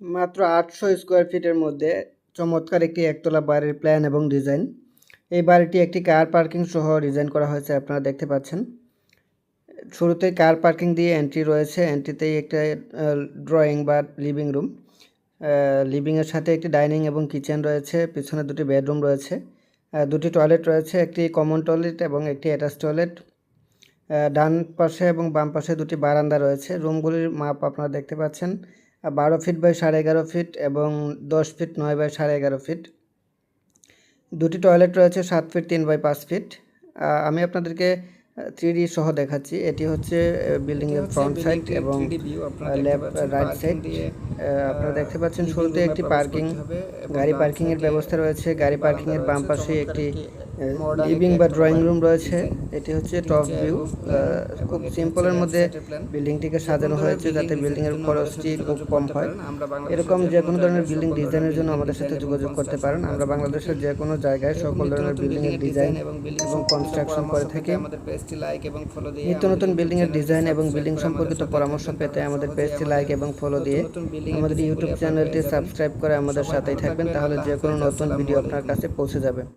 মাত্র আটশো স্কোয়ার ফিটের মধ্যে চমৎকার একটি একতলা বাড়ির প্ল্যান এবং ডিজাইন। এই বাড়িটি একটি কার পার্কিং সহ ডিজাইন করা হয়েছে, আপনারা দেখতে পাচ্ছেন। শুরুতে কার পার্কিং দিয়ে এন্ট্রি রয়েছে। এন্ট্রিতেই একটা ড্রয়িং বা লিভিং রুম। লিভিংয়ের সাথে একটি ডাইনিং এবং কিচেন রয়েছে। পিছনে দুটি বেডরুম রয়েছে। দুটি টয়লেট রয়েছে। একটি কমন টয়লেট এবং একটি অ্যাটাচ টয়লেট। ডান পাশে এবং বাম পাশে দুটি বারান্দা রয়েছে। রুমগুলির মাপ আপনারা দেখতে পাচ্ছেন। বারো ফিট বাই সাড়ে এগারো ফিট এবং দশ ফিট নয় বাই সাড়ে এগারো ফিট দুটি টয়লেট রয়েছে সাত ফিট তিন বাই পাঁচ ফিট আমি আপনাদেরকে থ্রি সহ দেখাচ্ছি। এটি হচ্ছে বিল্ডিং এর ফ্রন্ট সাইড এবং লেফট রাইট সাইড আপনারা দেখতে পাচ্ছেন শুরুতে একটি পার্কিং গাড়ি পার্কিং এর ব্যবস্থা রয়েছে। গাড়ি পার্কিং এর বাম পাশে একটি লিভিং বা ড্রয়িং রুম রয়েছে। এটি হচ্ছে টপ ভিউ খুব সিম্পলের মধ্যে বিল্ডিংটিকে সাজানো হয়েছে যাতে বিল্ডিং এর খরচটি খুব কম হয়। এরকম যে কোনো ধরনের বিল্ডিং ডিজাইনের জন্য আমাদের সাথে যোগাযোগ করতে পারেন। আমরা বাংলাদেশের যে কোনো জায়গায় সকল ধরনের বিল্ডিং এর ডিজাইন এবং কনস্ট্রাকশন করে থাকি। আমাদের পেজটি লাইক এবং নিত্য নতুন বিল্ডিং এর ডিজাইন এবং বিল্ডিং সম্পর্কিত পরামর্শ পেতে আমাদের পেজটি লাইক এবং ফলো দিয়ে আমাদের ইউটিউব চ্যানেলটি সাবস্ক্রাইব করে আমাদের সাথেই থাকবেন। তাহলে যে কোনো নতুন ভিডিও আপনার কাছে পৌঁছে যাবে